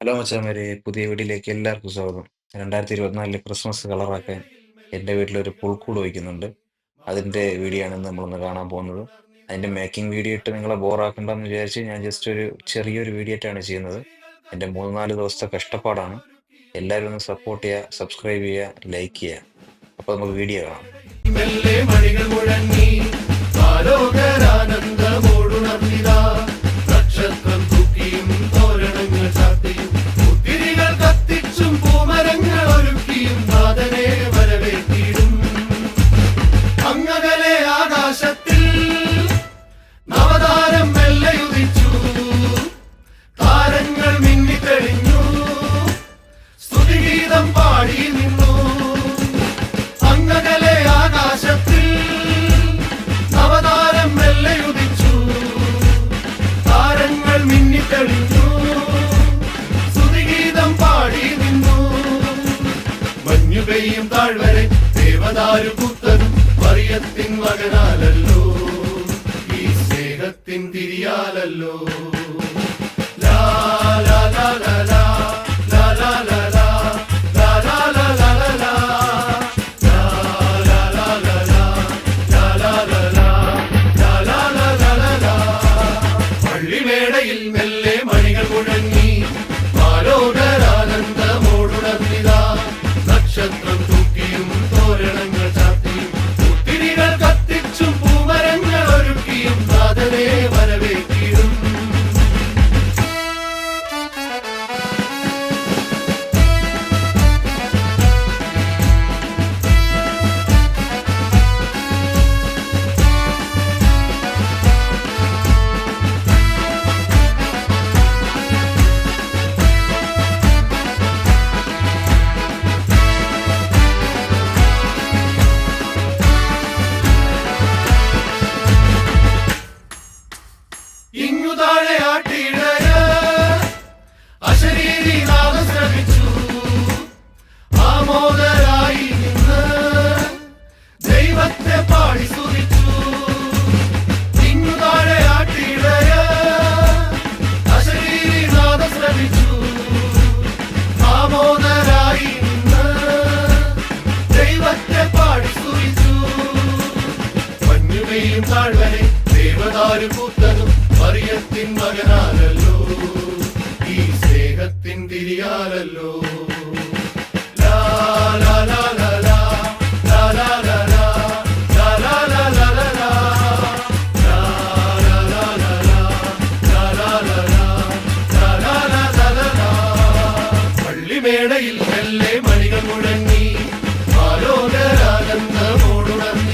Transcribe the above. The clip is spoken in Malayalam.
ഹലോ മച്ചാന്മാരെ പുതിയ വീട്ടിലേക്ക് എല്ലാവർക്കും സ്വാഗതം. രണ്ടായിരത്തി ഇരുപത്തിനാലിലെ ക്രിസ്മസ് കളറാക്കാൻ എന്റെ വീട്ടിലൊരു പുൽക്കൂട് വയ്ക്കുന്നുണ്ട്. അതിന്റെ വീഡിയോ ആണ് നമ്മളൊന്ന് കാണാൻ പോകുന്നത്. അതിന്റെ മേക്കിംഗ് വീഡിയോ ഇട്ട് നിങ്ങളെ ബോറാക്കണ്ടെന്ന് വിചാരിച്ച് ഞാൻ ജസ്റ്റ് ഒരു ചെറിയൊരു വീഡിയോ ആയിട്ടാണ് ചെയ്യുന്നത്. എന്റെ മൂന്ന് നാല് ദിവസത്തെ കഷ്ടപ്പാടാണ്. എല്ലാവരും ഒന്ന് സപ്പോർട്ട് ചെയ്യുക സബ്സ്ക്രൈബ് ചെയ്യുക ലൈക്ക് ചെയ്യുക. അപ്പോൾ നമുക്ക് വീഡിയോ കാണാം. പാടി നിന്നു. അങ്ങകലെ ആകാശത്തിൽ നവതാരം മെല്ലയുദിച്ചു താരങ്ങൾ മിന്നിത്തെളിഞ്ഞു. സുതിഗീതം പാടി നിന്നു. മഞ്ഞു പെയ്യും താഴ്വരെ ദേവദാരു പുത്തനും മറിയത്തിൻ മകനാലല്ലോ. ഈ സ്നേഹത്തിൻ തിരിയാലല്ലോ. ലാ ലാ ലാ ലാ. നക്ഷത്രം തൂക്കിയും തോരണങ്ങൾ ചാത്തിയും ഒത്തിരികൾ കത്തിച്ചും പൂമരങ്ങൾ ഒരുക്കിയും കഴിയും നാൾ വരെ ദേവതാരു കൂത്തതും മറിയത്തിൻ ഈ സ്നേഹത്തിൻ തിരിയാലല്ലോ മേടയിൽ മെല്ലെ മണികൾ മുഴങ്ങി ആലോകരാനന്ദമോടുണർന്നു